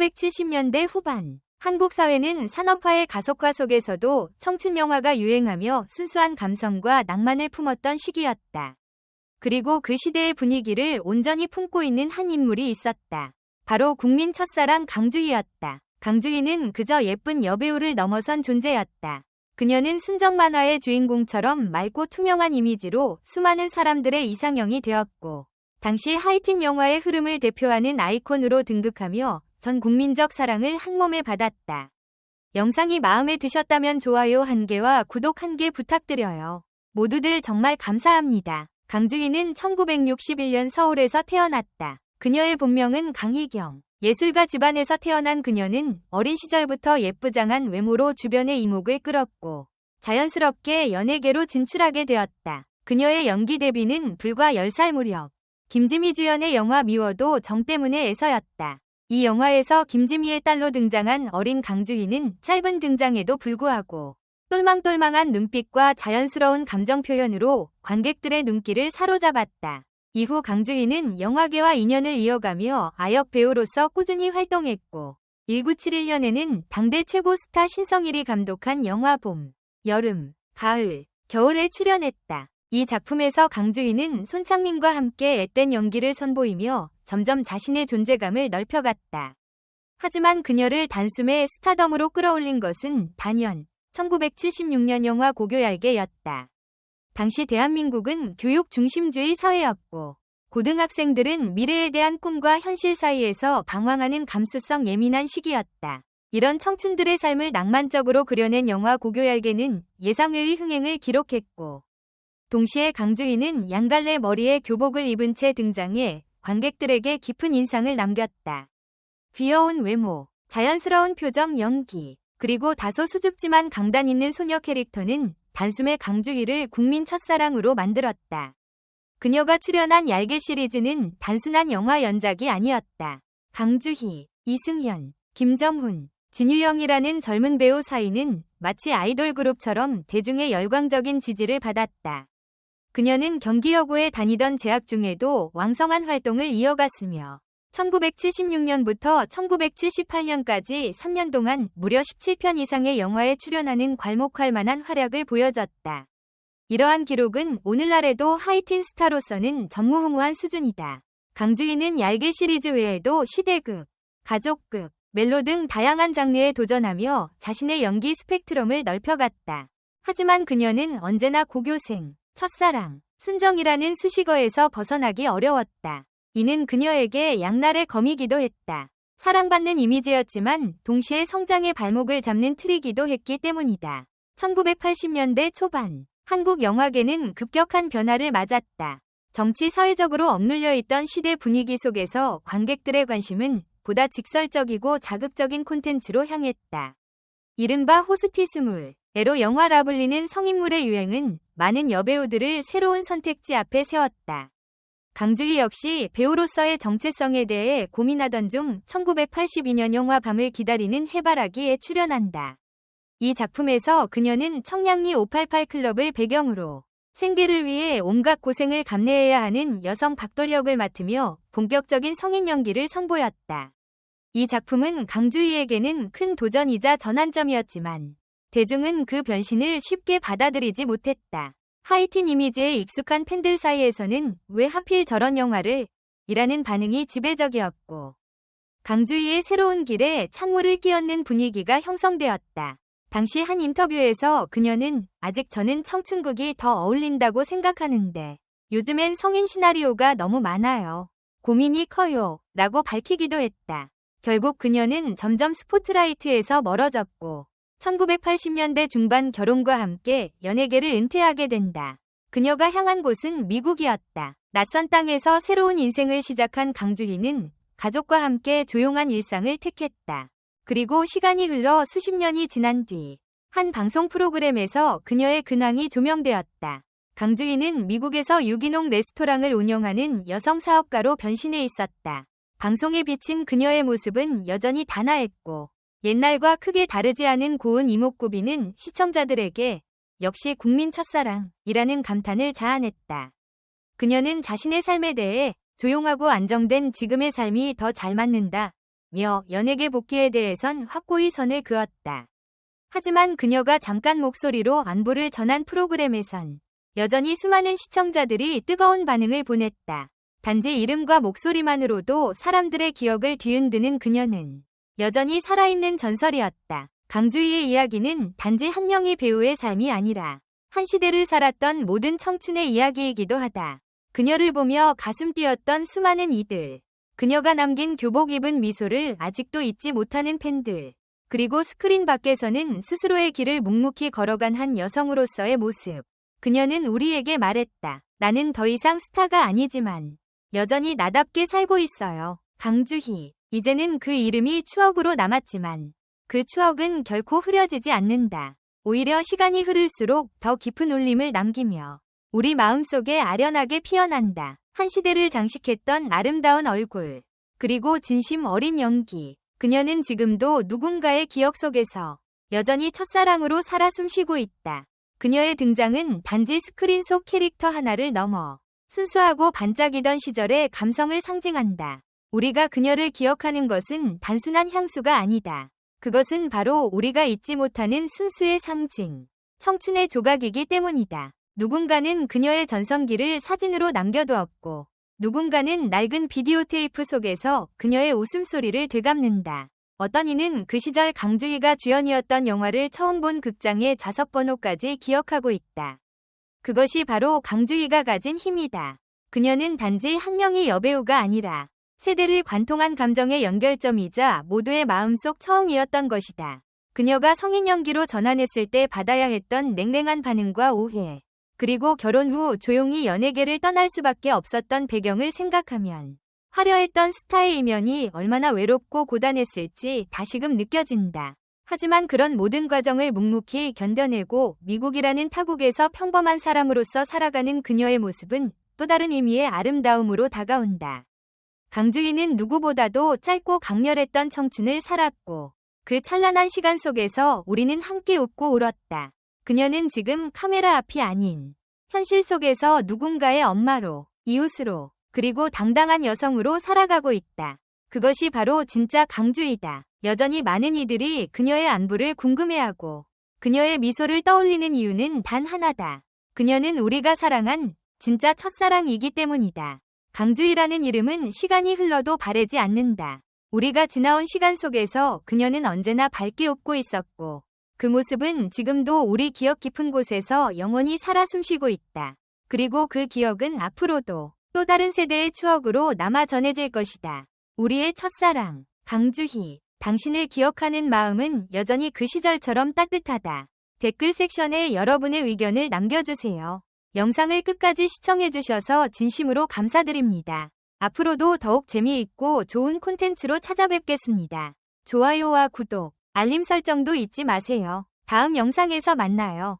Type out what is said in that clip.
1970년대 후반 한국 사회는 산업화의 가속화 속에서도 청춘 영화가 유행하며 순수한 감성과 낭만을 품었던 시기였다. 그리고 그 시대의 분위기를 온전히 품고 있는 한 인물이 있었다. 바로 국민 첫사랑 강주희였다. 강주희는 그저 예쁜 여배우를 넘어선 존재였다. 그녀는 순정 만화의 주인공처럼 맑고 투명한 이미지로 수많은 사람들의 이상형이 되었고, 당시 하이틴 영화의 흐름을 대표하는 아이콘으로 등극하며 전 국민적 사랑을 한 몸에 받았다. 영상이 마음에 드셨다면 좋아요 한 개와 구독 한개 부탁드려요. 모두들 정말 감사합니다. 강주희는 1961년 서울에서 태어났다. 그녀의 본명은 강희경. 예술가 집안에서 태어난 그녀는 어린 시절부터 예쁘장한 외모로 주변의 이목을 끌었고 자연스럽게 연예계로 진출하게 되었다. 그녀의 연기 데뷔는 불과 10살 무렵 김지미 주연의 영화 미워도 정 때문에 에서였다. 이 영화에서 김지미의 딸로 등장한 어린 강주희는 짧은 등장에도 불구하고 똘망똘망한 눈빛과 자연스러운 감정 표현으로 관객들의 눈길을 사로잡았다. 이후 강주희는 영화계와 인연을 이어가며 아역 배우로서 꾸준히 활동했고 1971년에는 당대 최고 스타 신성일이 감독한 영화 봄, 여름, 가을, 겨울에 출연했다. 이 작품에서 강주희는 손창민과 함께 앳된 연기를 선보이며 점점 자신의 존재감을 넓혀갔다. 하지만 그녀를 단숨에 스타덤으로 끌어올린 것은 단연 1976년 영화 고교얄개였다. 당시 대한민국은 교육 중심주의 사회였고 고등학생들은 미래에 대한 꿈과 현실 사이에서 방황하는 감수성 예민한 시기였다. 이런 청춘들의 삶을 낭만적으로 그려낸 영화 고교얄개는 예상외의 흥행을 기록했고 동시에 강주희는 양갈래 머리에 교복을 입은 채 등장해 관객들에게 깊은 인상을 남겼다. 귀여운 외모, 자연스러운 표정 연기, 그리고 다소 수줍지만 강단 있는 소녀 캐릭터는 단숨에 강주희를 국민 첫사랑으로 만들었다. 그녀가 출연한 얄개 시리즈는 단순한 영화 연작이 아니었다. 강주희, 이승현, 김정훈, 진유영이라는 젊은 배우 사이는 마치 아이돌 그룹처럼 대중의 열광적인 지지를 받았다. 그녀는 경기여고에 다니던 재학 중에도 왕성한 활동을 이어갔으며 1976년부터 1978년까지 3년 동안 무려 17편 이상의 영화에 출연하는 괄목할 만한 활약을 보여줬다. 이러한 기록은 오늘날에도 하이틴 스타로서는 전무후무한 수준이다. 강주희는 얄개 시리즈 외에도 시대극, 가족극, 멜로 등 다양한 장르에 도전하며 자신의 연기 스펙트럼을 넓혀갔다. 하지만 그녀는 언제나 고교생, 첫사랑, 순정이라는 수식어에서 벗어나기 어려웠다. 이는 그녀에게 양날의 검이기도 했다. 사랑받는 이미지였지만 동시에 성장의 발목을 잡는 트리기도 했기 때문이다. 1980년대 초반 한국 영화계는 급격한 변화를 맞았다. 정치 사회적으로 억눌려 있던 시대 분위기 속에서 관객들의 관심은 보다 직설적이고 자극적인 콘텐츠로 향했다. 이른바 호스티스물, 에로 영화라 불리는 성인물의 유행은 많은 여배우들을 새로운 선택지 앞에 세웠다. 강주희 역시 배우로서의 정체성에 대해 고민하던 중 1982년 영화 밤을 기다리는 해바라기에 출연한다. 이 작품에서 그녀는 청량리 588 클럽을 배경으로 생계를 위해 온갖 고생을 감내해야 하는 여성 박돌 역을 맡으며 본격적인 성인 연기를 선보였다. 이 작품은 강주희에게는 큰 도전이자 전환점이었지만 대중은 그 변신을 쉽게 받아들이지 못했다. 하이틴 이미지에 익숙한 팬들 사이에서는 왜 하필 저런 영화를? 이라는 반응이 지배적이었고 강주희의 새로운 길에 창문을 끼얹는 분위기가 형성되었다. 당시 한 인터뷰에서 그녀는 아직 저는 청춘극이 더 어울린다고 생각하는데 요즘엔 성인 시나리오가 너무 많아요. 고민이 커요. 라고 밝히기도 했다. 결국 그녀는 점점 스포트라이트에서 멀어졌고 1980년대 중반 결혼과 함께 연예계를 은퇴하게 된다. 그녀가 향한 곳은 미국이었다. 낯선 땅에서 새로운 인생을 시작한 강주희는 가족과 함께 조용한 일상을 택했다. 그리고 시간이 흘러 수십 년이 지난 뒤 한 방송 프로그램에서 그녀의 근황이 조명되었다. 강주희는 미국에서 유기농 레스토랑을 운영하는 여성 사업가로 변신해 있었다. 방송에 비친 그녀의 모습은 여전히 단아했고 옛날과 크게 다르지 않은 고운 이목구비는 시청자들에게 역시 국민 첫사랑이라는 감탄을 자아냈다. 그녀는 자신의 삶에 대해 조용하고 안정된 지금의 삶이 더 잘 맞는다 며 연예계 복귀에 대해선 확고히 선을 그었다. 하지만 그녀가 잠깐 목소리로 안부를 전한 프로그램에선 여전히 수많은 시청자들이 뜨거운 반응을 보냈다. 단지 이름과 목소리만으로도 사람들의 기억을 뒤흔드는 그녀는 여전히 살아있는 전설이었다. 강주희의 이야기는 단지 한 명의 배우의 삶이 아니라 한 시대를 살았던 모든 청춘의 이야기이기도 하다. 그녀를 보며 가슴 뛰었던 수많은 이들. 그녀가 남긴 교복 입은 미소를 아직도 잊지 못하는 팬들. 그리고 스크린 밖에서는 스스로의 길을 묵묵히 걸어간 한 여성으로서의 모습. 그녀는 우리에게 말했다. 나는 더 이상 스타가 아니지만 여전히 나답게 살고 있어요. 강주희. 이제는 그 이름이 추억으로 남았지만 그 추억은 결코 흐려지지 않는다. 오히려 시간이 흐를수록 더 깊은 울림을 남기며 우리 마음속에 아련하게 피어난다. 한 시대를 장식했던 아름다운 얼굴. 그리고 진심 어린 연기. 그녀는 지금도 누군가의 기억 속에서 여전히 첫사랑으로 살아 숨쉬고 있다. 그녀의 등장은 단지 스크린 속 캐릭터 하나를 넘어 순수하고 반짝이던 시절의 감성을 상징한다. 우리가 그녀를 기억하는 것은 단순한 향수가 아니다. 그것은 바로 우리가 잊지 못하는 순수의 상징, 청춘의 조각이기 때문이다. 누군가는 그녀의 전성기를 사진으로 남겨두었고, 누군가는 낡은 비디오 테이프 속에서 그녀의 웃음소리를 되감는다. 어떤 이는 그 시절 강주희가 주연이었던 영화를 처음 본 극장의 좌석 번호까지 기억하고 있다. 그것이 바로 강주희가 가진 힘이다. 그녀는 단지 한 명의 여배우가 아니라 세대를 관통한 감정의 연결점이자 모두의 마음속 처음이었던 것이다. 그녀가 성인 연기로 전환했을 때 받아야 했던 냉랭한 반응과 오해, 그리고 결혼 후 조용히 연예계를 떠날 수밖에 없었던 배경을 생각하면 화려했던 스타의 이면이 얼마나 외롭고 고단했을지 다시금 느껴진다. 하지만 그런 모든 과정을 묵묵히 견뎌내고 미국이라는 타국에서 평범한 사람으로서 살아가는 그녀의 모습은 또 다른 의미의 아름다움으로 다가온다. 강주희는 누구보다도 짧고 강렬했던 청춘을 살았고 그 찬란한 시간 속에서 우리는 함께 웃고 울었다. 그녀는 지금 카메라 앞이 아닌 현실 속에서 누군가의 엄마로, 이웃으로, 그리고 당당한 여성으로 살아가고 있다. 그것이 바로 진짜 강주이다. 여전히 많은 이들이 그녀의 안부를 궁금해하고 그녀의 미소를 떠올리는 이유는 단 하나다. 그녀는 우리가 사랑한 진짜 첫사랑이기 때문이다. 강주희라는 이름은 시간이 흘러도 바래지 않는다. 우리가 지나온 시간 속에서 그녀는 언제나 밝게 웃고 있었고 그 모습은 지금도 우리 기억 깊은 곳에서 영원히 살아 숨쉬고 있다. 그리고 그 기억은 앞으로도 또 다른 세대의 추억으로 남아 전해질 것이다. 우리의 첫사랑, 강주희. 당신을 기억하는 마음은 여전히 그 시절처럼 따뜻하다. 댓글 섹션에 여러분의 의견을 남겨주세요. 영상을 끝까지 시청해주셔서 진심으로 감사드립니다. 앞으로도 더욱 재미있고 좋은 콘텐츠로 찾아뵙겠습니다. 좋아요와 구독, 알림 설정도 잊지 마세요. 다음 영상에서 만나요.